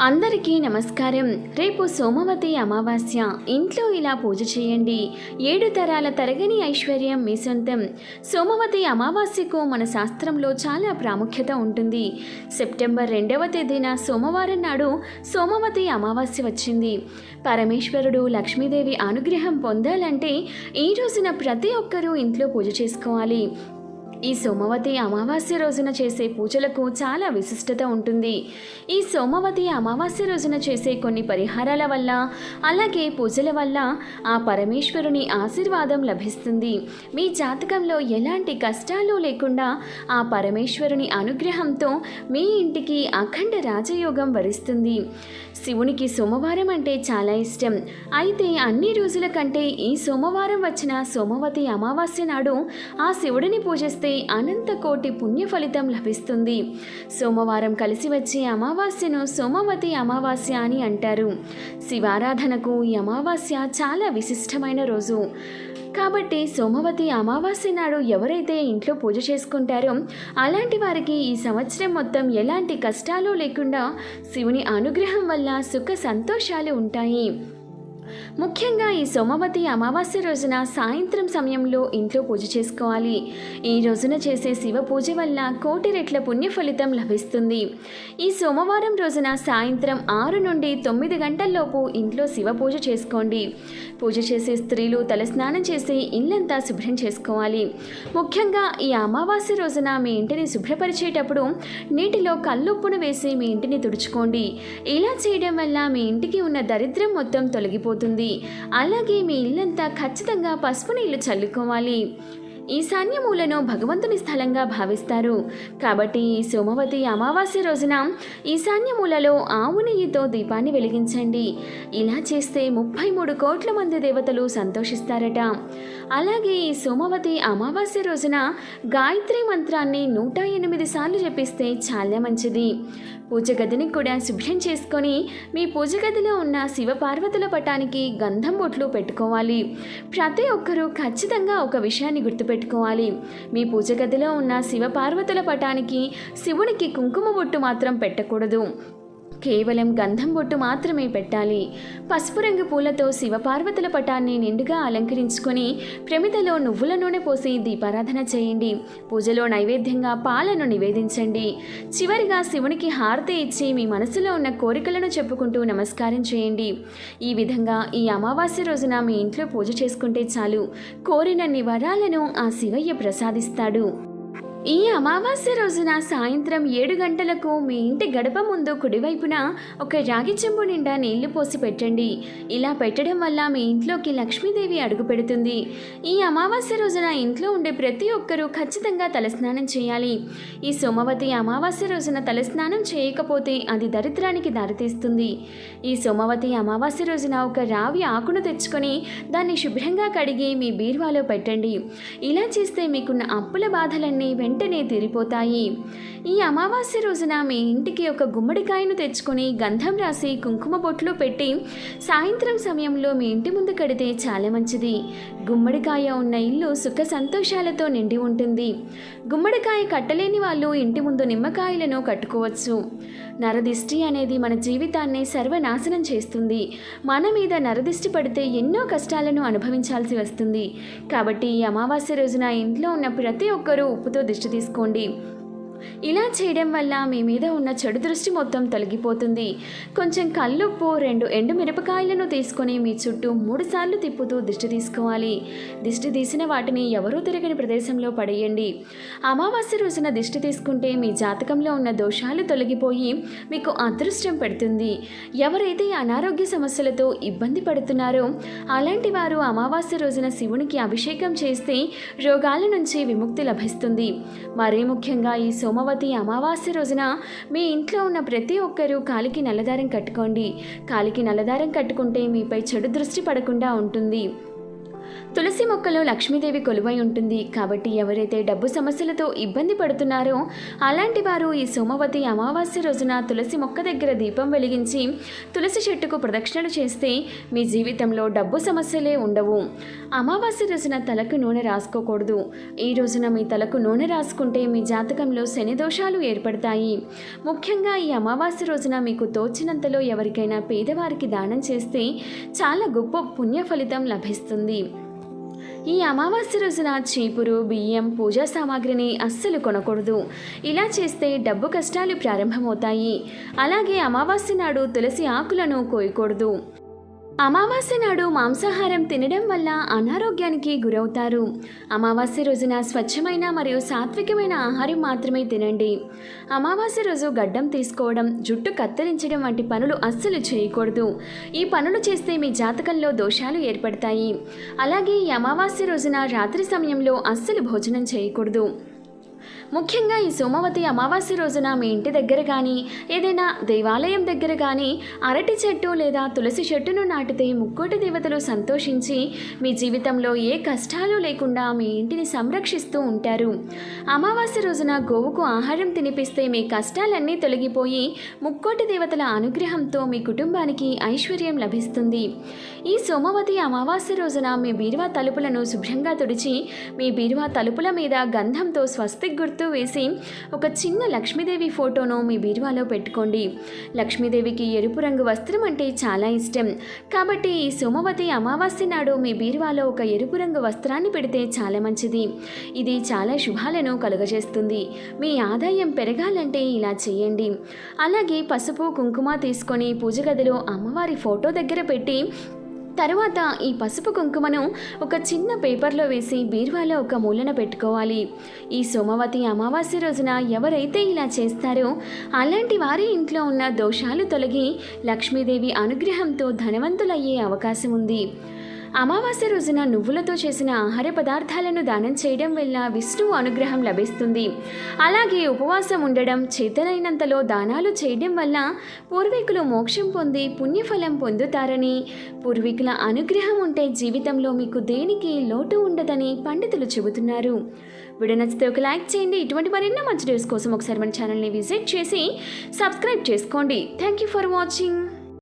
అందరికీ నమస్కారం. రేపు సోమవతి అమావాస్య. ఇంట్లో ఇలా పూజ చేయండి. ఏడు తరాల తరగని ఐశ్వర్యం మీ సొంతం. సోమవతి అమావాస్యకు మన శాస్త్రంలో చాలా ప్రాముఖ్యత ఉంటుంది. సెప్టెంబర్ రెండవ తేదీన సోమవారం నాడు సోమవతి అమావాస్య వచ్చింది. పరమేశ్వరుడు లక్ష్మీదేవి అనుగ్రహం పొందాలంటే ఈ రోజున ప్రతి ఒక్కరూ ఇంట్లో పూజ చేసుకోవాలి. ఈ సోమవతి అమావాస్య రోజున చేసే పూజలకు చాలా విశిష్టత ఉంటుంది. ఈ సోమవతి అమావాస్య రోజున చేసే కొన్ని పరిహారాల వల్ల అలాగే పూజల వల్ల ఆ పరమేశ్వరుని ఆశీర్వాదం లభిస్తుంది. మీ జాతకంలో ఎలాంటి కష్టాలు లేకుండా ఆ పరమేశ్వరుని అనుగ్రహంతో మీ ఇంటికి అఖండ రాజయోగం వరిస్తుంది. శివునికి సోమవారం అంటే చాలా ఇష్టం. అయితే అన్ని రోజుల కంటే ఈ సోమవారం వచ్చిన సోమవతి అమావాస్య నాడు ఆ శివుడిని పూజిస్తే అనంత కోటి పుణ్య ఫలితం లభిస్తుంది. సోమవారం కలిసి వచ్చే అమావాస్యను సోమవతి అమావాస్య అని అంటారు. శివారాధనకు ఈ అమావాస్య చాలా విశిష్టమైన రోజు. కాబట్టి సోమవతి అమావాస్య నాడు ఎవరైతే ఇంట్లో పూజ చేసుకుంటారో అలాంటి వారికి ఈ సంవత్సరం మొత్తం ఎలాంటి కష్టాలు లేకుండా శివుని అనుగ్రహం వల్ల సుఖ సంతోషాలు ఉంటాయి. ముఖ్యంగా ఈ సోమవతి అమావాస్య రోజున సాయంత్రం సమయంలో ఇంట్లో పూజ చేసుకోవాలి. ఈ రోజున చేసే శివ పూజ వల్ల కోటి రెట్ల పుణ్య ఫలితం లభిస్తుంది. ఈ సోమవారం రోజున సాయంత్రం ఆరు నుండి తొమ్మిది గంటల్లోపు ఇంట్లో శివ పూజ చేసుకోండి. పూజ చేసే స్త్రీలు తలస్నానం చేసి ఇల్లంతా శుభ్రం చేసుకోవాలి. ముఖ్యంగా ఈ అమావాస్య రోజున మీ ఇంటిని శుభ్రపరిచేటప్పుడు నీటిలో కల్లుప్పును వేసి మీ ఇంటిని తుడుచుకోండి. ఇలా చేయడం వల్ల మీ ఇంటికి ఉన్న దరిద్రం మొత్తం తొలగిపోతుంది. అలాగే మీ ఇల్లంతా ఖచ్చితంగా పసుపు నీళ్ళు చల్లుకోవాలి. ఈశాన్యమూలను భగవంతుని స్థలంగా భావిస్తారు. కాబట్టి ఈ సోమవతి అమావాస్య రోజున ఈశాన్యమూలలో ఆవు నెయ్యితో దీపాన్ని వెలిగించండి. ఇలా చేస్తే ముప్పై మూడు కోట్ల మంది దేవతలు సంతోషిస్తారట. అలాగే ఈ సోమవతి అమావాస్య రోజున గాయత్రి మంత్రాన్ని నూట ఎనిమిది సార్లు జపిస్తే చాలా మంచిది. పూజ గదిని కూడా శుభ్రం చేసుకొని మీ పూజ గదిలో ఉన్న శివపార్వతుల పటానికి గంధం బొట్లు పెట్టుకోవాలి. ప్రతి ఒక్కరూ ఖచ్చితంగా ఒక విషయాన్ని పెట్టుకోవాలి. మీ పూజ గదిలో ఉన్న శివ పార్వతుల పటానికి శివునికి కుంకుమ బొట్టు మాత్రం పెట్టకూడదు. కేవలం గంధం బొట్టు మాత్రమే పెట్టాలి. పసుపు రంగు పూలతో శివపార్వతుల పటాన్ని నిండుగా అలంకరించుకొని ప్రమిదలో నువ్వుల నూనె పోసి దీపారాధన చేయండి. పూజలో నైవేద్యంగా పాలను నివేదించండి. చివరిగా శివునికి హారతి ఇచ్చి మీ మనసులో ఉన్న కోరికలను చెప్పుకుంటూ నమస్కారం చేయండి. ఈ విధంగా ఈ అమావాస్య రోజున మీ ఇంట్లో పూజ చేసుకుంటే చాలు. కోరినన్ని వరాలను ఆ శివయ్య ప్రసాదిస్తాడు. ఈ అమావాస్య రోజున సాయంత్రం ఏడు గంటలకు మీ ఇంటి గడప ముందు కుడివైపున ఒక రాగి చెంబు నిండా నీళ్ళు పోసి పెట్టండి. ఇలా పెట్టడం వల్ల మీ ఇంట్లోకి లక్ష్మీదేవి అడుగు పెడుతుంది. ఈ అమావాస్య రోజున ఇంట్లో ఉండే ప్రతి ఒక్కరూ ఖచ్చితంగా తలస్నానం చేయాలి. ఈ సోమవతి అమావాస్య రోజున తలస్నానం చేయకపోతే అది దరిద్రానికి దారితీస్తుంది. ఈ సోమవతి అమావాస్య రోజున ఒక రావి ఆకును తెచ్చుకొని దాన్ని శుభ్రంగా కడిగి మీ బీరువాలో పెట్టండి. ఇలా చేస్తే మీకున్న అప్పుల బాధలన్నీ వెంట వెంటనే తీరిపోతాయి. ఈ అమావాస్య రోజున మీ ఇంటికి ఒక గుమ్మడికాయను తెచ్చుకొని గంధం రాసి కుంకుమ బొట్లో పెట్టి సాయంత్రం సమయంలో మీ ఇంటి ముందు కడితే చాలా మంచిది. గుమ్మడికాయ ఉన్న ఇల్లు సుఖ సంతోషాలతో నిండి ఉంటుంది. గుమ్మడికాయ కట్టలేని వాళ్ళు ఇంటి ముందు నిమ్మకాయలను కట్టుకోవచ్చు. నరదిష్టి అనేది మన జీవితాన్ని సర్వనాశనం చేస్తుంది. మన మీద నరదిష్టి పడితే ఎన్నో కష్టాలను అనుభవించాల్సి వస్తుంది. కాబట్టి ఈ అమావాస్య రోజున ఇంట్లో ఉన్న ప్రతి ఒక్కరూ ఉప్పుతో దిష్టి తీసుకోండి. ఇలా చేయడం వల్ల మీ మీద ఉన్న చెడు దృష్టి మొత్తం తొలగిపోతుంది. కొంచెం కల్లుప్పు రెండు ఎండు మిరపకాయలను తీసుకొని మీ చుట్టూ మూడు సార్లు తిప్పుతూ దిష్టి తీసుకోవాలి. దిష్టి తీసిన వాటిని ఎవరూ తిరగని ప్రదేశంలో పడేయండి. అమావాస్య రోజున దిష్టి తీసుకుంటే మీ జాతకంలో ఉన్న దోషాలు తొలగిపోయి మీకు అదృష్టం పెడుతుంది. ఎవరైతే అనారోగ్య సమస్యలతో ఇబ్బంది పడుతున్నారో అలాంటి వారు అమావాస్య రోజున శివునికి అభిషేకం చేస్తే రోగాల నుంచి విముక్తి లభిస్తుంది. మరీ ముఖ్యంగా ఈ సోమవతి అమావాస్య రోజున మీ ఇంట్లో ఉన్న ప్రతి ఒక్కరూ కాలికి నల్లదారం కట్టుకోండి. కాలికి నల్లదారం కట్టుకుంటే మీపై చెడు దృష్టి పడకుండా ఉంటుంది. తులసి మొక్కలో లక్ష్మీదేవి కొలువై ఉంటుంది. కాబట్టి ఎవరైతే డబ్బు సమస్యలతో ఇబ్బంది పడుతున్నారో అలాంటి వారు ఈ సోమవతి అమావాస్య రోజున తులసి మొక్క దగ్గర దీపం వెలిగించి తులసి చెట్టుకు ప్రదక్షిణలు చేస్తే మీ జీవితంలో డబ్బు సమస్యలే ఉండవు. అమావాస్య రోజున తలకు నూనె రాసుకోకూడదు. ఈ రోజున మీ తలకు నూనె రాసుకుంటే మీ జాతకంలో శని దోషాలు ఏర్పడతాయి. ముఖ్యంగా ఈ అమావాస్య రోజున మీకు తోచినంతలో ఎవరికైనా పేదవారికి దానం చేస్తే చాలా గొప్ప పుణ్య ఫలితం లభిస్తుంది. ఈ అమావాస్య రోజున చీపురు బియ్యం పూజా సామాగ్రిని అస్సలు కొనకూడదు. ఇలా చేస్తే డబ్బు కష్టాలు ప్రారంభమవుతాయి. అలాగే అమావాస్య నాడు తులసి ఆకులను కోయకూడదు. అమావాస్య నాడు మాంసాహారం తినడం వల్ల అనారోగ్యానికి గురవుతారు. అమావాస్య రోజున స్వచ్ఛమైన మరియు సాత్వికమైన ఆహారం మాత్రమే తినండి. అమావాస్య రోజు గడ్డం తీసుకోవడం జుట్టు కత్తిరించడం వంటి పనులు అస్సలు చేయకూడదు. ఈ పనులు చేస్తే మీ జాతకంలో దోషాలు ఏర్పడతాయి. అలాగే ఈ అమావాస్య రోజున రాత్రి సమయంలో అస్సలు భోజనం చేయకూడదు. ముఖ్యంగా ఈ సోమవతి అమావాస్య రోజున మీ ఇంటి దగ్గర కానీ ఏదైనా దేవాలయం దగ్గర కానీ అరటి చెట్టు లేదా తులసి చెట్టును నాటితే ముక్కోటి దేవతలు సంతోషించి మీ జీవితంలో ఏ కష్టాలు లేకుండా మీ ఇంటిని సంరక్షిస్తూ ఉంటారు. అమావాస్య రోజున గోవుకు ఆహారం తినిపిస్తే మీ కష్టాలన్నీ తొలగిపోయి ముక్కోటి దేవతల అనుగ్రహంతో మీ కుటుంబానికి ఐశ్వర్యం లభిస్తుంది. ఈ సోమవతి అమావాస్య రోజున మీ బీరువా తలుపులను శుభ్రంగా తుడిచి మీ బీరువా తలుపుల మీద గంధంతో స్వస్తిక్ గుర్తు వేసి ఒక చిన్న లక్ష్మీదేవి ఫోటోను మీ బీరువాలో పెట్టుకోండి. లక్ష్మీదేవికి ఎరుపు రంగు వస్త్రం అంటే చాలా ఇష్టం. కాబట్టి ఈ సోమవతి అమావాస్య నాడు మీ బీరువాలో ఒక ఎరుపు రంగు వస్త్రాన్ని పెడితే చాలా మంచిది. ఇది చాలా శుభాలను కలుగజేస్తుంది. మీ ఆదాయం పెరగాలంటే ఇలా చేయండి. అలాగే పసుపు కుంకుమ తీసుకొని పూజ గదిలో అమ్మవారి ఫోటో దగ్గర పెట్టి తర్వాత ఈ పసుపు కుంకుమను ఒక చిన్న పేపర్లో వేసి బీరువాలో ఒక మూలన పెట్టుకోవాలి. ఈ సోమవతి అమావాస్య రోజున ఎవరైతే ఇలా చేస్తారో అలాంటి వారి ఇంట్లో ఉన్న దోషాలు తొలగి లక్ష్మీదేవి అనుగ్రహంతో ధనవంతులయ్యే అవకాశం ఉంది. అమావాస్య రోజున నువ్వులతో చేసిన ఆహార పదార్థాలను దానం చేయడం వల్ల విష్ణువు అనుగ్రహం లభిస్తుంది. అలాగే ఉపవాసం ఉండడం చేతనైనంతలో దానాలు చేయడం వల్ల పూర్వీకులు మోక్షం పొంది పుణ్యఫలం పొందుతారని పూర్వీకుల అనుగ్రహం ఉంటే జీవితంలో మీకు దేనికి లోటు ఉండదని పండితులు చెబుతున్నారు. వీడియో నచ్చితే ఒక లైక్ చేయండి. ఇటువంటి మరెన్నో మంచి న్యూస్ కోసం ఒకసారి మన ఛానల్ని విజిట్ చేసి సబ్స్క్రైబ్ చేసుకోండి. Thank you for watching